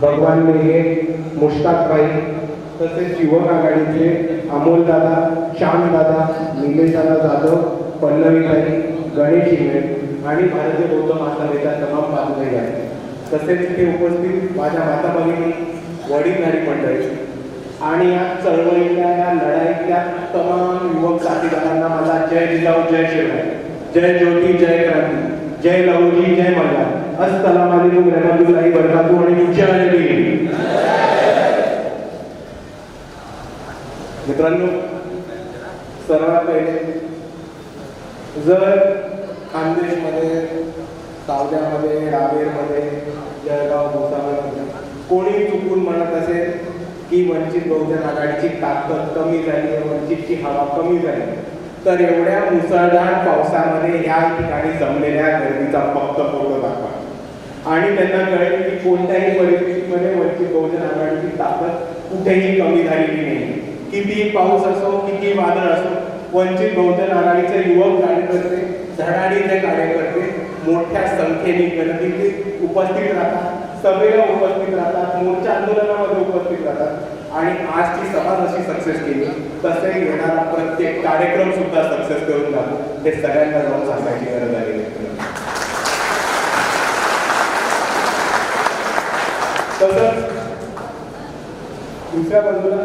भगवान मेघे मुश्ताकबाई तसेच युवक आघाडीचे अमोलदादा श्यामदादा निलेशदादा जाधव पल्लवीताई गणेश हिंगळे आणि भारतीय बौद्ध महासभेच्या तमाम पालकही आहेत. तसेच इथे उपस्थित माझ्या माता भगिनी वडीलधारी मंडळी आणि या चळवळीतल्या या लढाईतल्या तमाम युवक साथीदारांना माझा जय जिजाऊ जय शिवराय. जय ज्योती जय क्रांती. जय लवजी जय मल्हार. अस्सलाम वालेकुम रहमतुल्लाही बरकातू आणि जय भीम मित्रांनो सर्वात पहिले जर खानदेशमध्ये सावद्यामध्ये रावेरमध्ये जळगाव भोसावळमध्ये कोणी चुकून म्हणत असेल की वंचित बहुजन आघाडीची ताकद कमी झाली वंचितची हवा कमी झाली तर एवढ्या मुसळधार पावसामध्ये या ठिकाणी जमलेल्या गर्दीचा फक्त फोटो दाखवा. आणि त्यांना कळेल की कोणत्याही परिस्थितीमध्ये वंचित बहुजन आघाडीची ताकद कुठेही कमी झालेली नाही. किती पाऊस असो किती वादळ असो वंचित बहुजन आघाडीचे युवक कार्यकर्ते धडाडीचे कार्यकर्ते मोठ्या संख्येने गर्दीत उपस्थित राहतात. सभेला उपस्थित राहतात मोर्चा आंदोलनामध्ये उपस्थित राहतात. आणि आजची सभा जशी सक्सेस केली तसे येणारा प्रत्येक कार्यक्रम सुद्धा सक्सेस करून जातो. हे सगळ्यांना जाऊन सांगायची गरज आलेली आहे तसंच दुसऱ्या बाजूला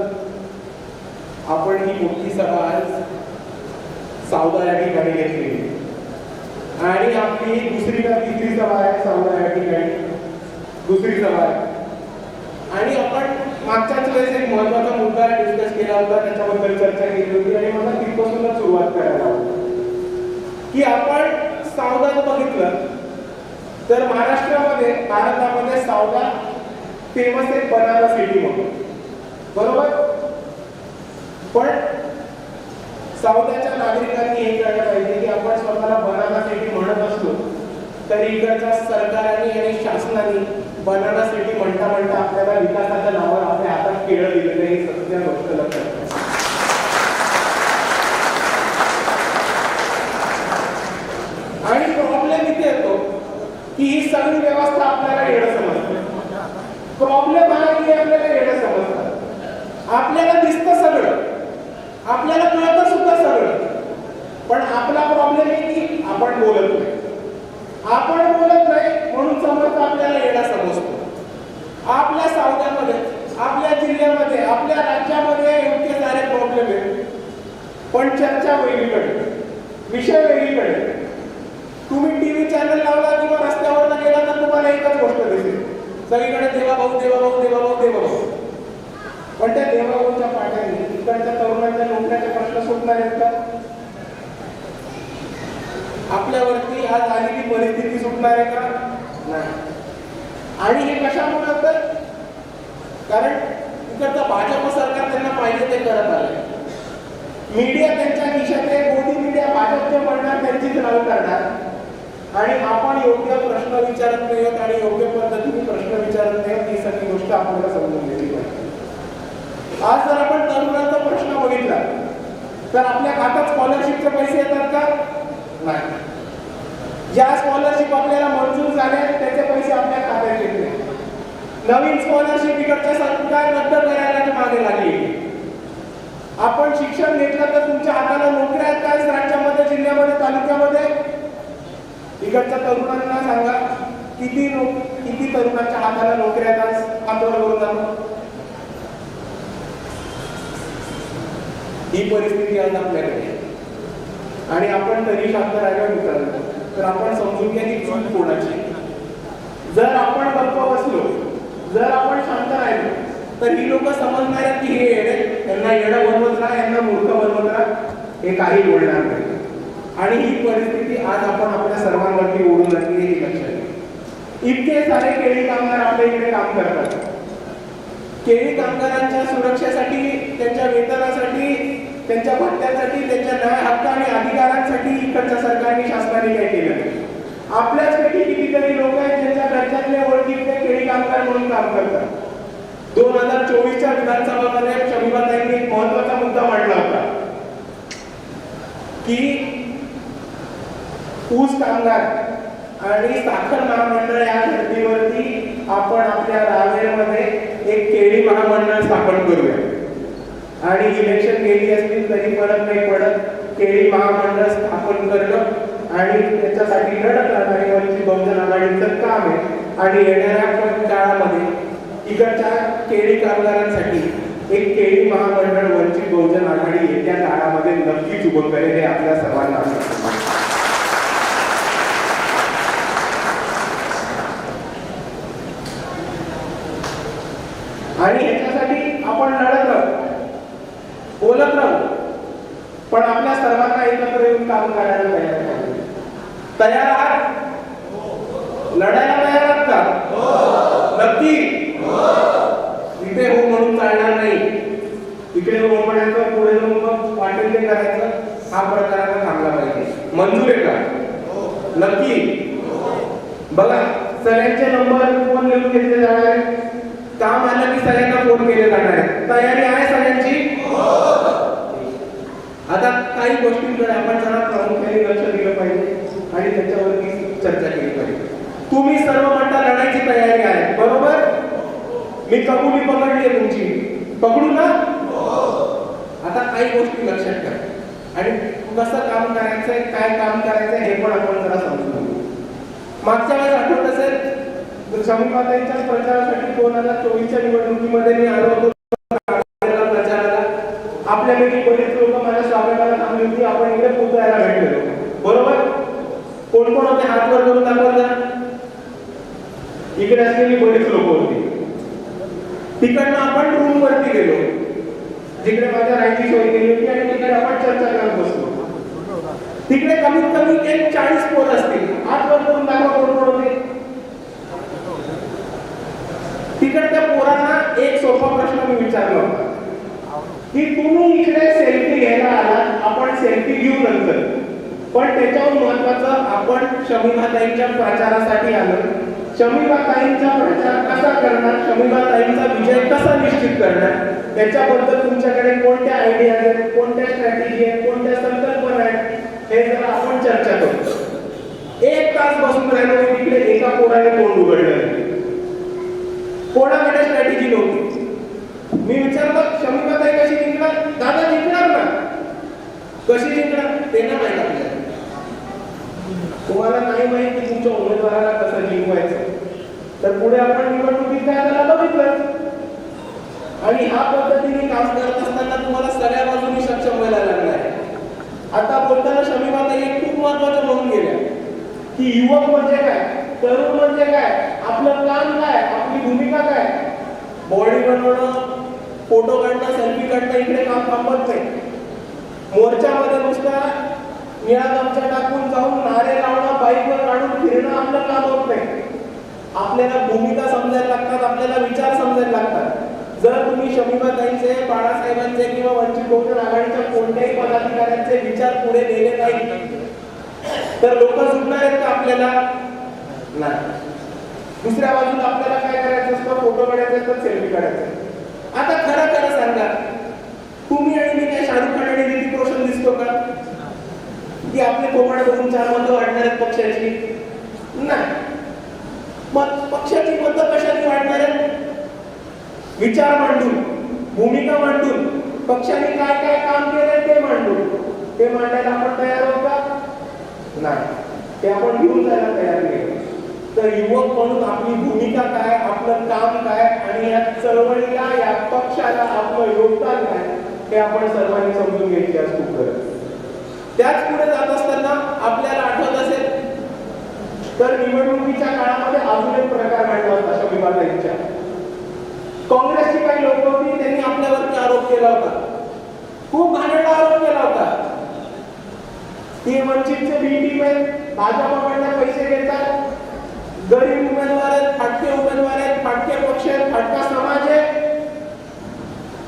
आपण ही मोठी सभा आज सावदा या ठिकाणी घेतली. आणि आपली ही दुसरी का तिसरी सभा आहे? सावदा या ठिकाणी. दुसरी सभा आहे. आणि आपण मागच्याच वेळेस एक महत्त्वाचा मुद्दा डिस्कस केला होता त्याच्याबद्दल चर्चा केली होती आणि मला तिथपासूनच सुरुवात करायला की आपण सावधान बघितलं तर महाराष्ट्रामध्ये भारतामध्ये सावदा फेमस आहे बनारस सिटी म्हणून. बरोबर? पण साऊथच्या नागरिकांनी हे कळलं पाहिजे की आपण स्वतःला बनाना सिटी म्हणत असलो तरी इकडच्या सरकारांनी आणि शासनाने बनाना सिटी म्हणता म्हणता आपल्याला विकासाच्या नावावर आपल्या हातात केळं दिलं ही सत्य गोष्ट लक्षात ठेवा. आणि प्रॉब्लेम इथे येतो की ही सगळी व्यवस्था आपल्याला येणं समजते प्रॉब्लेम हा की आपल्याला येणं समजतात आपल्याला दिसतं सगळं आपल्याला कळतं सुद्धा सगळं पण आपला प्रॉब्लेम आहे की आपण बोलत नाही आपण बोलत नाही म्हणून समजतं आपल्याला येणं समजतो आपल्या सावध्यामध्ये आपल्या जिल्ह्यामध्ये आपल्या राज्यामध्ये योग्य सारे प्रॉब्लेम आहेत पण चर्चा वेगळीकडे. विषय वेगळीकडे. तुम्ही टीव्ही चॅनल लावला किंवा रस्त्यावर गेला तर तुम्हाला एकच गोष्ट दिसेल. सगळीकडे देवा भाऊ देवा भाऊ देवा भाऊ देवा भाऊ पण त्या देवाभाऊच्या पाठ्याने इकडच्या तरुणांच्या नोकऱ्याचे प्रश्न सुटणार आहेत का? आपल्यावरती आज आलेली परिस्थिती सुटणार आहे का? नाही. आणि हे कशामुळे होतं कारण इकडचं भाजप सरकार त्यांना पाहिजे ते करत आलं मीडिया त्यांच्या खिशात आहे मोदी मीडिया भाजपचे म्हणणार त्यांचीच राहू करणार. आणि आपण योग्य प्रश्न विचारत नाही आणि योग्य पद्धतीने प्रश्न विचारत नाही ही सगळी गोष्ट आपल्याला समजून घेतली पाहिजे. आज जर आपण तरुणांचा प्रश्न बघितला तर आपल्या खात्यात स्कॉलरशिपचे पैसे येतात का? नाही. ज्या स्कॉलरशिप आपल्याला मंजूर झाले त्याचे पैसे आपल्या खात्यात येत नाही. नवीन स्कॉलरशिप इकडच्या सरकार रद्द करायला मागे लागली. आपण शिक्षण घेतलं तर तुमच्या हाताला नोकऱ्या आहेत काय राज्यामध्ये जिल्ह्यामध्ये तालुक्यामध्ये? इकडच्या तरुणांना सांगा किती किती तरुणांच्या हाताला नोकऱ्या आहेत आंदोलन करून जाणं ही परिस्थिती आज आपल्याकडे आणि आपण तरी शांत राहायला मित्रांनो तर. आपण समजून घ्या की चूक कोणाची जर आपण गप्प बसलो जर आपण शांत राहिलो तर ही लोक समजणार आहेत की हे येणे यांना येणं बनवत राहा यांना मूर्ख बनवत राहा हे काही बोलणार नाही. आणि ही परिस्थिती आज आपण आपल्या सर्वांवरती ओढून लागली हे लक्षात इतके सारे केळी कामगार आपल्या इकडे काम करतात. केळी कामगारांच्या सुरक्षेसाठी त्यांच्या वेतनासाठी त्यांच्या भत्त्यासाठी त्यांच्या न्याय हक्क आणि अधिकारांसाठी इकडच्या सरकारने शासनाने काय केलं? नाही. आपल्याचपैकी कितीतरी लोक आहेत ज्यांच्या घरच्यातल्या ओळखीतले केळी कामगार म्हणून काम करतात. दोन हजार चोवीसच्या विधानसभामध्ये शमीबाताईंनी एक महत्त्वाचा मुद्दा मांडला होता. की ऊस कामगार आणि साखर महामंडळ या धर्तीवरती आपण आपल्या रावेरमध्ये एक केळी महामंडळ स्थापन करूया. आणि इलेक्शन गेली असतील तरी फरक नाही पडत. केळी महामंडळ स्थापन करणं आणि त्याच्यासाठी लढत राहणारी वरची बहुजन आघाडीचं काम आहे. आणि येणाऱ्या काळामध्ये इकडच्या केळी कामगारांसाठी एक केळी महामंडळ वंचित बहुजन आघाडी येत्या काळामध्ये नक्कीच उभं करेल हे आपल्या सर्वांना आणि याच्यासाठी आपण लढत राहू बोलत राहू पण आपल्या सर्वांना एकत्र येऊन काम करायला तयार तयार आहात? लढायला तयार आहात का? नक्की. इथे हो म्हणून चालणार नाही. इकडे हो म्हणायचं पुढे जाऊन मग वाटेल ते करायचं. हा प्रकार आता थांबला पाहिजे. मंजूर आहे का? नक्की? बघा सगळ्यांचे नंबर फोन लिहून घेतले जाणार आहे काम आलं की सगळ्यांना फोन केले जाणार आहे तयारी आहे सगळ्यांची? आता काही गोष्टींकडे आपण जरा प्रामुख्याने लक्ष दिलं पाहिजे आणि त्याच्यावरती चर्चा केली पाहिजे. तुम्ही सर्व म्हणता लढायची तयारी आहे. बरोबर? मी कबुली पकडली आहे तुमची. पकडू ना आता काही गोष्टी लक्षात ठेवा. आणि कसं काम करायचंय काय काम करायचंय हे पण आपण जरा समजू मागच्या वेळेस आठवत असेल शमीमाताईच्याच प्रचारासाठी दोन हजार चोवीसच्या निवडणुकीमध्ये मी आलो होतो. प्रचाराला. आपल्यापैकी बरेच लोक माझ्या स्वागताला थांबली होती. आपण इकडे पोचायला भेटलेलो. बरोबर? कोण कोण होते? हात वर करून दाखवत इकडे असलेली बरीच लोक होती. तिकडनं आपण रूम वरती गेलो. जिकडे माझ्या राहायची सोय केली होती आणि तिकडे आपण चर्चा करत बसलो. तिकडे कमीत कमी एक चाळीस पोर असतील. हात वर करून दाखवा कोण कोण होते तिकडच्या पोरांना एक सोपा प्रश्न मी विचारला होता. की तुम्ही इकडे सेल्फी घ्यायला आलात आपण सेल्फी घेऊ नंतर. पण त्याच्यावर महत्वाचं आपण शमीबाताईंच्या प्रचारासाठी आलो. शमीबाताईंचा प्रचार कसा करणार? शमीबाताईंचा विजय कसा निश्चित करणार? त्याच्याबद्दल तुमच्याकडे कोणत्या आयडिया आहेत? कोणत्या स्ट्रॅटेजी आहेत? कोणत्या संकल्पना आहेत? हे जरा आपण चर्चा करू. एक तास बसून राहिलो मी तिकडे एका पोराने तोंड उघडलं. कोणाकडे स्ट्रॅटेजी नव्हती. मी विचारलं शमीबाताई कशी जिंकणार दादा जिंकणार ना? कशी जिंकणार ते ना तुम्हाला नाही माहीत की तुमच्या उमेदवाराला कसं जिंकवायचं तर पुढे आपण निवडणुकीत काय त्याला बघितलं? आणि ह्या पद्धतीने काम करत असताना तुम्हाला सगळ्या बाजूनी सक्षम व्हायला लागणार आहे. आता बोलताना शमीमाता एक खूप महत्वाचं म्हणून गेल्या की युवक म्हणजे काय? तरुण म्हणजे काय? आपलं काम काय? आपली भूमिका काय? बॉडी बनवणं फोटो काढणं सेल्फी काढणं इकडे काम थांबत नाही. मोर्चामध्ये नुसता निळा गमछा टाकून जाऊन नारे लावणं बाईकवर काढून फिरणं आपलं काम होत नाही. आपल्याला भूमिका समजायला लागतात आपल्याला विचार समजायला लागतात. जर तुम्ही शमीबाताईंचे बाळासाहेबांचे किंवा वंचित बहुजन आघाडीच्या कोणत्याही पदाधिकाऱ्यांचे विचार पुढे नेले नाही तर लोक सुटणार आहेत का आपल्याला? नाही. दुसऱ्या बाजूला आपल्याला काय करायचं असतं? फोटो काढायचे असतात सेल्फी काढायचे आता खरं खरं सांगा. तुम्ही आणि मी काय शाहरुख खान आणि ऋतिक रोशन दिसतो का? ती आपले कोमाड बघून चार मतं वाढणार आहेत पक्षाची. नाही. मग पक्षाची मतं कशाची वाढणार? आहेत विचार मांडून भूमिका मांडून पक्षाने काय काय काम केलंय ते मांडून. ते मांडायला आपण तयार आहोत का? नाही. ते आपण घेऊन जायला तयार नाही तर युवक म्हणून आपली भूमिका काय आपलं काम काय आणि या चळवळीला या पक्षाला आपलं योगदान काय हे आपण सर्वांनी समजून घ्यायची आज खूप गरज त्याच पुढे जात असताना आपल्याला आठवत असेल. तर निवडणुकीच्या काळामध्ये अजून एक प्रकार घडला होता शमीबाताईंच्या काँग्रेसची काही लोक होती त्यांनी आपल्यावरती आरोप केला होता. खूप घाणेरडा आरोप केला होता. ती वंचितचे बी टीम भाजपाकडनं पैसे घेतात. गरीब उमेदवार आहेत फाटके उमेदवार आहेत फाटके पक्ष आहेत फाटका समाज आहे.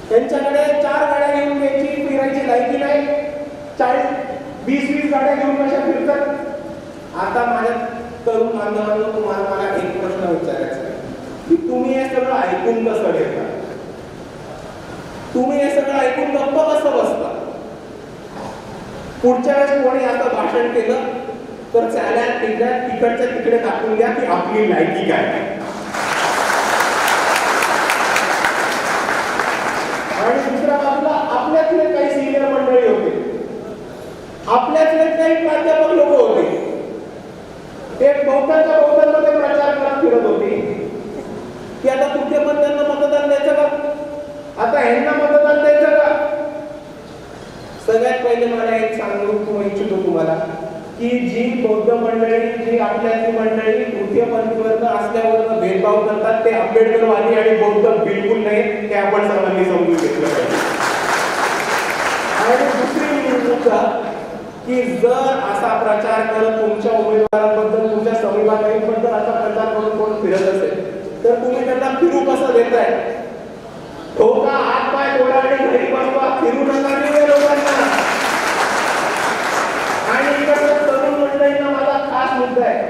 त्यांच्याकडे चार गाड्या घेऊन घ्यायची फिरायची लायकी नाही. चाळीस वीस वीस गाड्या घेऊन कशा फिरतात आता माझ्या तरुण बांधवांना तुम्हाला मला एक प्रश्न विचारायचा की तुम्ही हे सगळं ऐकून कसं घेता? तुम्ही हे सगळं ऐकून गप्प कसं बसता? पुढच्या वेळेस कोणी आता भाषण केलं तर चाल्या तिकडे तिकडच्या तिकडे टाकून द्या की आपली लायकी काय आहे. म्हणजे मला एक सांगू तू इच्छितो तुम्हाला की जी बौद्ध मंडळी जी आपल्याची मंडळी तृतीयपंथी वर्ग असल्यावर भेदभाव करतात ते आंबेडकरवादी आणि बौद्ध बिलकुल नाही ते आपण सर्वांनी समजून घेतलं पाहिजे. आणि दुसरी मुद्दा की जर असा प्रचार करत तुमच्या उमेदवारांबद्दल तुमच्या समीपाताईंबद्दल असा प्रचार करून कोण फिरत असेल तर तुम्ही त्यांना फिरू कसं देताय? ठोका हात पाय तोडा आणि घरी बसवा फिरू नका लोकांना. आणि इकडे तरुण मंडळींना माझा खास मुद्दा आहे.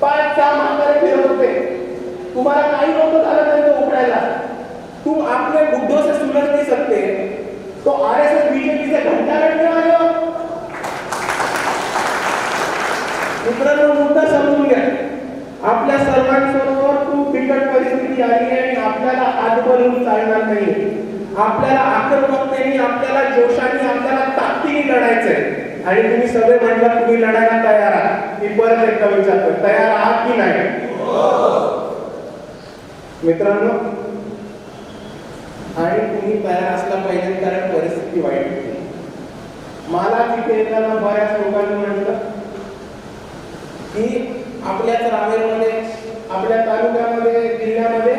पाच सहा म्हातारे फिरत होते. तुम्हाला काही नव्हतं झालं तो उकडायला. तुम आपले बुद्धों से सुलझ नहीं सकते तो आरएसएस बीजेपी से घंटा लढणे वाले हो. मित्रांनो मुद्दा समजून घ्या. आपल्या सर्वांसमोर खूप बिकट परिस्थिती आली आहे आणि आपल्याला आजवरून चालणार नाही. आपल्याला आक्रमकतेने आपल्याला जोशाने आपल्याला ताकदीने लढायचंय. आणि तुम्ही सगळे म्हटलं तुम्ही लढायला तयार आहात. मी परत एकदा विचारतो तयार आहात की नाही? मित्रांनो आणि तुम्ही तयार असला पाहिजे कारण परिस्थिती वाईट होती. मला तिथे येताना बऱ्याच लोकांनी म्हटलं की आपल्याच रावेरमध्ये आपल्या तालुक्यामध्ये जिल्ह्यामध्ये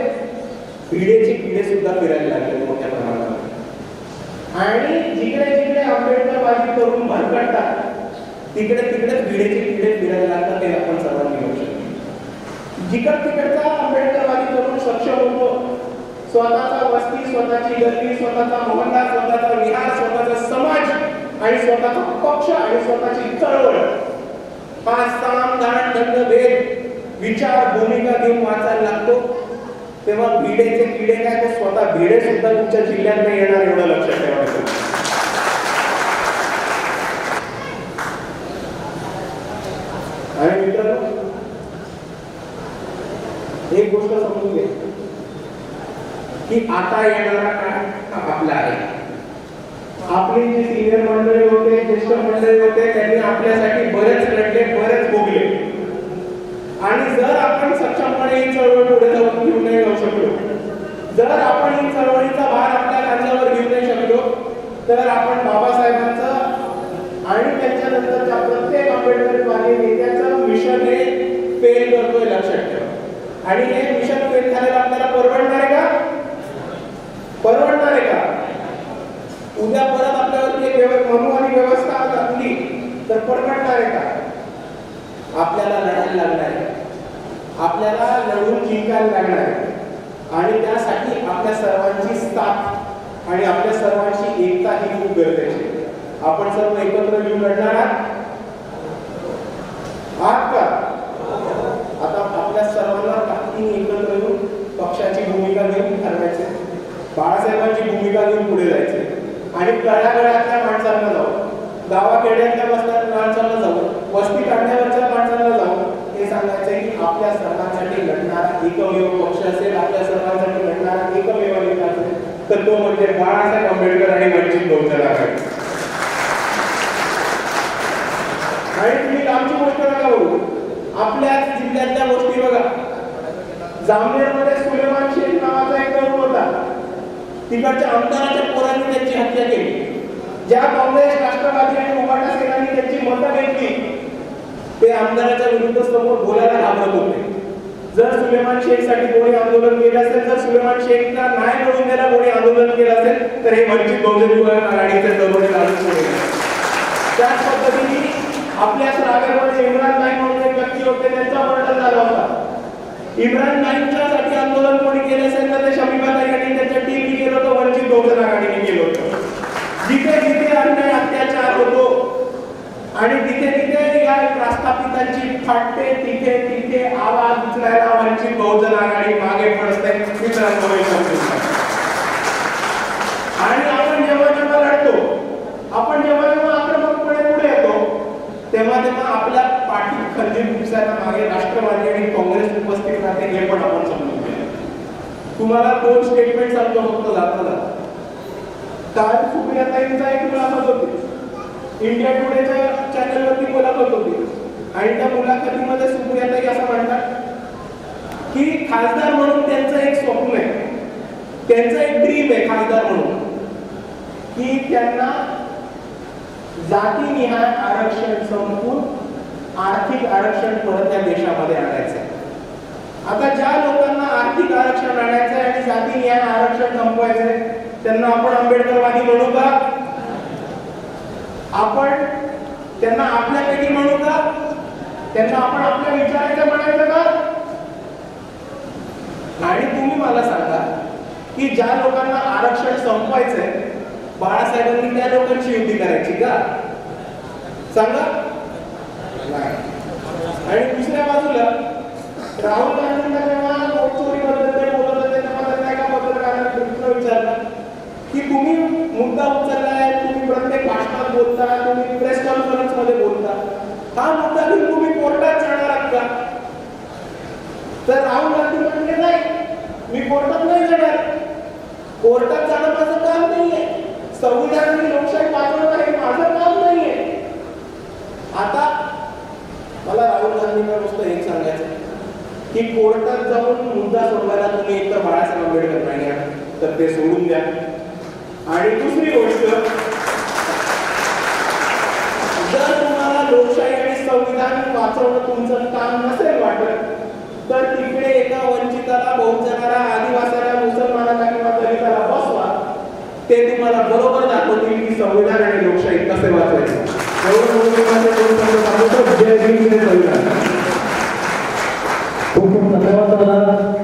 भिडेचे किडे सुद्धा फिरायला लागले मोठ्या प्रमाणात. आणि जिकडे जिकडे आंबेडकरवादी करून भरकटतात तिकडे तिकडे भिडेचे किडे फिरायला लागतात ते आपण सर्वांनी घेऊ शकतो. जिकड तिकडचा आंबेडकरवादी करून सक्षम होतो. स्वतःचा वस्ती स्वतःची गल्ली स्वतःचा मोहल्ला स्वतःचा विहार स्वतःचा समाज आणि स्वतःचा पक्ष आणि स्वतःची चळवळ. हा साम दान दंड भेद विचार भूमिका घेऊन वाचायला लागतो. तेव्हा भिडेचे किडे काय ते स्वतः भिडे सुद्धा तुमच्या जिल्ह्यात नाही येणार एवढं लक्षात ठेवायचं आणि मित्रांनो गोष्ट समजून घ्या की आता येणारा काळ आपला आहे. आपली जी सिनियर मंडळी होते ज्येष्ठ मंडळी होते त्यांनी आपल्यासाठी बरेच लढले बरेच भोगले. आणि जर आपण सक्षमपणे ही चळवळ पुढे जाऊन घेऊन नाही जाऊ शकलो जर आपण ही चळवळीचा भार आपल्या कांद्यावर घेऊ नाही शकलो तर आपण बाबासाहेबांचं आणि त्याच्यानंतरच्या प्रत्येक आंबेडकरवादी नेत्याचं मिशन हे फेल करतोय लक्षात ठेवा. आणि हे मिशन फेल झालेलं आपल्याला परवडणार आहे का? परवडणार आहे का? उद्या परत आपल्यावरती एक व्यव- आणि व्यवस्था घातली तर परवडणार आहे का? आपल्याला लढायला लागणार आहे. आपल्याला लढून जिंकायला लागणार आहे. आणि त्यासाठी आपल्या सर्वांची साथ आणि आपल्या सर्वांची एकता ही खूप गरजेची आपण सर्व एकत्र येऊन लढणार आहात का आता आपल्या सर्वांना ताकदीने एकत्र येऊन पक्षाची भूमिका घेऊन ठरवायचे बाळासाहेबांची भूमिका घेऊन पुढे जायचे. आणि तळागळातल्या माणसांना जाऊ गावाखेड्यातल्या बसणाऱ्या माणसांना जाऊ वस्ती काढण्यावरच्या माणसांना जाऊ हे सांगायचं की आपल्या सर्वांसाठी लढणारा एकमेव पक्ष असेल आपल्या सर्वांसाठी लढणारा एकमेव नेता असेल तर तो म्हणजे बाळासाहेब आंबेडकर आणि वंचित बहुजन आघाडी. आणि तुम्ही लांबची गोष्ट नका बघू आपल्या जिल्ह्यातल्या गोष्टी बघा. जामनेरमध्ये सुलेमान शेख नावाचा एक तरुण होता तिकडच्या आमदाराच्या पोरांनी त्यांची हत्या केली. ज्या काँग्रेस राष्ट्रवादी आणि उभाटा सेनानी त्यांची मतं घेतली ते आमदाराच्या विरुद्ध समोर बोलायला घाबरत होते. जर सुलेमान शेखसाठी कोणी आंदोलन केलं असेल जर सुलेमान शेखला नाही मिळून द्यायला कोणी आंदोलन केलं असेल तर हे वंचित बहुजन आघाडीचे त्याच पद्धतीने आपल्या रागामध्ये इम्रान नाईक म्हणून एक व्यक्ती होते त्यांचा मर्डर झाला होता. इम्रान नाईकच्या साठी आंदोलन कोणी केलं असेल तर ते शमीबाताई आणि त्यांच्या टीमने केलं होतं वंचित बहुजन आघाडीने केलं होतं. जिथे जिथे अन्याय अत्याचार होतो आणि तिथे तिथे या प्रस्थापितांची फाटते तिथे तिथे आवाज उचलायला वंचित बहुजन आघाडी मागे पडते मित्रांनो आणि आपण जेव्हा जेव्हा लढतो आपण जेव्हा जेव्हा आक्रमकपणे पुढे येतो तेव्हा तेव्हा आपल्या पाठी खंजीर उचलायला मागे राष्ट्रवादी आणि काँग्रेस उपस्थित हे पण आपण समजून घ्या तुम्हाला दोन स्टेटमेंट सांगतो फक्त जाताना जाता काल सुप्रियाताईंचा एक मुलाखत होती. इंडिया टुडेच्या चॅनलवरती मुलाखत होती. आणि त्या मुलाखतीमध्ये सुप्रियाताई असं म्हणतात की खासदार म्हणून त्यांचं एक स्वप्न आहे. त्यांचं एक ड्रीम आहे खासदार म्हणून. की त्यांना जातीनिहाय आरक्षण संपून आर्थिक आरक्षण परत या देशामध्ये आणायचं आहे. आता ज्या लोकांना आर्थिक आरक्षण आणायचं आहे आणि जाती न्याय आरक्षण संपवायचंय त्यांना आपण आंबेडकरवादी म्हणू का? आपण त्यांना आपल्या पेटी म्हणू का? त्यांना आपण आपल्या विचारायचं म्हणायचं का? आणि तुम्ही मला सांगा की ज्या लोकांना आरक्षण संपवायचंय बाळासाहेबांनी त्या लोकांची युती करायची का? सांगा? आणि दुसऱ्या बाजूला राहुल गांधींना जेव्हा नोट चोरीबद्दल ते बोलत होते तेव्हा त्यांना एका पत्रकाराने प्रश्न विचारला की तुम्ही मुद्दा उचललाय तुम्ही प्रत्येक भाषणात बोलता तुम्ही प्रेस कॉन्फरन्समध्ये बोलता हा मुद्दा घेऊन तुम्ही कोर्टात जाणार आहात का तर राहुल गांधी म्हणले नाही मी कोर्टात नाही जाणार कोर्टात जाणं माझं काम नाहीये संविधान आणि लोकशाही वाचवणं हे माझं काम नाहीये आता मला राहुल गांधींना नुसतं एक सांगायचं आहे की कोर्टात जाऊन मुद्दा सोडवायला तुम्ही एकतर बाळासाहेब आंबेडकर नाही तर ते सोडून द्या. आणि दुसरी गोष्ट जर तुम्हाला लोकशाही आणि संविधान वाचवणं तुमचं काम नसेल वाटत तर तिकडे एका वंचिताला बहुजनाला आदिवासाला मुसलमानाला किंवा दलिताला बसवा. ते तुम्हाला बरोबर दाखवतील की संविधान आणि लोकशाही कसे वाचवायचे. जय संविधान. un poco